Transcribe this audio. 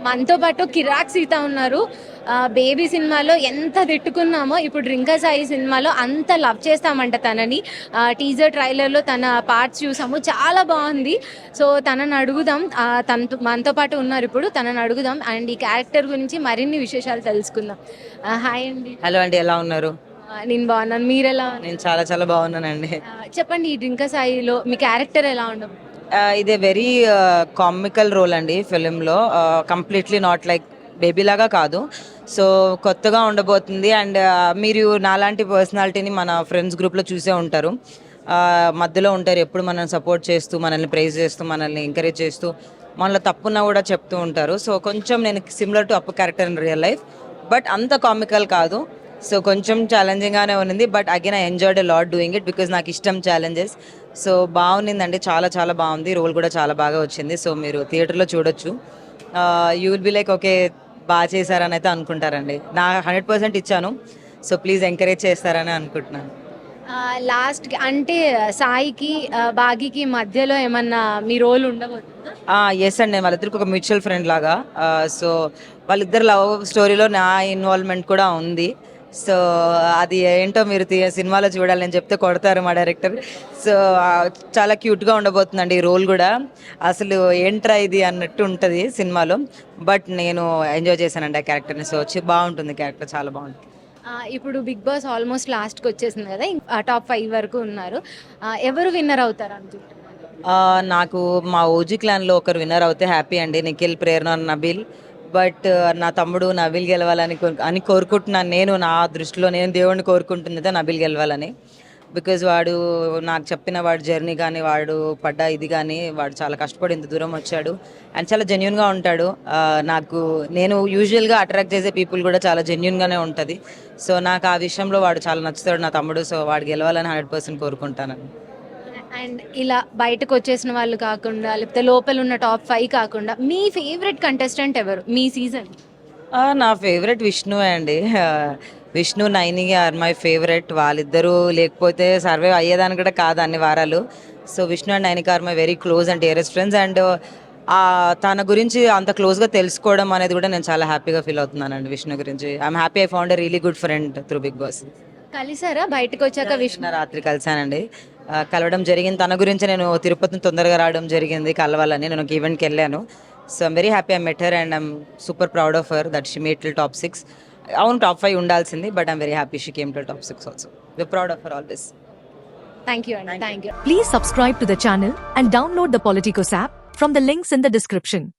మనతో పాటు కిరాక్ సీత ఉన్నారు. బేబీ సినిమాలో ఎంత తిట్టుకున్నామో ఇప్పుడు రింకా సాయి సినిమాలో అంత లవ్ చేస్తామంట తనని. టీజర్ ట్రైలర్లో తన పార్ట్స్ చూసాము చాలా బాగుంది. సో తనని అడుగుదాం. ఆ, తనతో మనతో పాటు ఉన్నారు ఇప్పుడు తనని అడుగుదాం. అండ్ ఈ క్యారెక్టర్ గురించి మరిన్ని విశేషాలు తెలుసుకుందాం. హాయ్ అండి. హలో అండి ఎలా ఉన్నారు? నేను బాగున్నాను. మీరు ఎలా? నేను చాలా చాలా బాగున్నానండి. చెప్పండి ఈ రింకా సాయిలో మీ క్యారెక్టర్ ఎలా ఉండవు Uh, ఇదే వెరీ కామికల్ రోల్ అండి ఫిలింలో కంప్లీట్లీ నాట్ లైక్ బేబీ లాగా కాదు. సో కొత్తగా ఉండబోతుంది అండ్ uh, మీరు నాలాంటి పర్సనాలిటీని మన ఫ్రెండ్స్ గ్రూప్లో చూసే ఉంటారు. Uh, మధ్యలో ఉంటారు ఎప్పుడు మనల్ని సపోర్ట్ చేస్తూ మనల్ని ప్రైజ్ చేస్తూ మనల్ని ఎంకరేజ్ చేస్తూ మనలో తప్పున్నా కూడా చెప్తూ ఉంటారు. సో కొంచెం నేను similar to up character in real life but అంత కామికల్ కాదు. సో కొంచెం ఛాలెంజింగ్గానే ఉన్నది but again I enjoyed lot doing it because నాకు ఇష్టం ఛాలెంజెస్ సో బాగుండిందండి చాలా చాలా బాగుంది. రోల్ కూడా చాలా బాగా వచ్చింది. సో మీరు థియేటర్లో చూడొచ్చు. You will be like okay బాగా చేశారని అయితే అనుకుంటారండి. నా హండ్రెడ్ పర్సెంట్ ఇచ్చాను. సో ప్లీజ్ ఎంకరేజ్ చేస్తారని అనుకుంటున్నాను. లాస్ట్ అంటే సాయికి ఆ, బాగికి మధ్యలో ఏమన్నా మీ రోల్ ఉండబోతుందా ఎస్ అండి. వాళ్ళిద్దరికి ఒక మ్యూచువల్ ఫ్రెండ్ లాగా. సో వాళ్ళిద్దరు లవ్ స్టోరీలో నా ఇన్వాల్వ్మెంట్ కూడా ఉంది. సో అది ఏంటో మీరు సినిమాలో చూడాలి నేను చెప్తే కొడతారు మా డైరెక్టర్. సో చాలా క్యూట్గా ఉండబోతుందండి ఈ రోల్ కూడా. అసలు ఏంట్రా ఇది అన్నట్టు ఉంటుంది సినిమాలో. బట్ నేను ఎంజాయ్ చేశానండి ఆ క్యారెక్టర్ని. సో వచ్చి బాగుంటుంది క్యారెక్టర్ చాలా బాగుంటుంది. ఇప్పుడు బిగ్ బాస్ ఆల్మోస్ట్ లాస్ట్కి వచ్చేసింది కదా టాప్ ఫైవ్ వరకు ఉన్నారు. ఎవరు విన్నర్ అవుతారు అనుకుంటున్నారు? నాకు మా ఓజీ క్లాన్లో ఒకరు విన్నర్ అవుతే హ్యాపీ అండి నిఖిల్ ప్రేరణ నబిల్. బట్ నా తమ్ముడు నబిల్ గెలవాలని అని కోరుకుంటున్నాను నేను నా దృష్టిలో నేను దేవుడిని కోరుకుంటున్నదే నబిల్ గెలవాలని. బికాజ్ వాడు నాకు చెప్పిన వాడు జర్నీ కానీ వాడు పడ్డ ఇది కానీ వాడు చాలా కష్టపడి ఇంత దూరం వచ్చాడు. అండ్ చాలా జెన్యున్గా ఉంటాడు. నాకు నేను యూజువల్గా అట్రాక్ట్ చేసే పీపుల్ కూడా చాలా జెన్యున్గానే ఉంటుంది. సో నాకు ఆ విషయంలో వాడు చాలా నచ్చుతాడు నా తమ్ముడు. సో వాడు గెలవాలని హండ్రెడ్ పర్సెంట్ కోరుకుంటాను. అండ్ ఇలా బయటకు వచ్చేసిన వాళ్ళు కాకుండా లేకపోతే లోపల ఉన్న టాప్ ఫైవ్ కాకుండా మీ ఫేవరెట్ కంటెస్టెంట్ ఎవరు? మీ సీజన్ నా ఫేవరెట్ విష్ణువే అండి. Vishnu Naini are my favourite. వాళ్ళిద్దరూ లేకపోతే సర్వే అయ్యేదాని కూడా కాదు అన్ని వారాలు. So Vishnu and Nainika are my very close and dearest friends and తన గురించి అంత క్లోజ్గా తెలుసుకోవడం అనేది కూడా నేను చాలా హ్యాపీగా ఫీల్ అవుతున్నానండి విష్ణు గురించి. I'm happy I found a really good friend through Bigg Boss కలిసారా? బయటకు వచ్చాక విష్ణు? రాత్రి కలిశానండి కలవడం జరిగింది. తన గురించి నేను తిరుపతిని తొందరగా రావడం జరిగింది. కలవాలని నేను ఒక ఈవెంట్కి వెళ్ళాను. So I'm very happy I met her and I'm super proud of her that she made top six అవును టాప్ ఫైవ్ ఉండాల్సింది but I'm very happy she came till top six also we proud of her always thank you అండి thank you Please subscribe to the channel and download the Politicos app from the links in the description.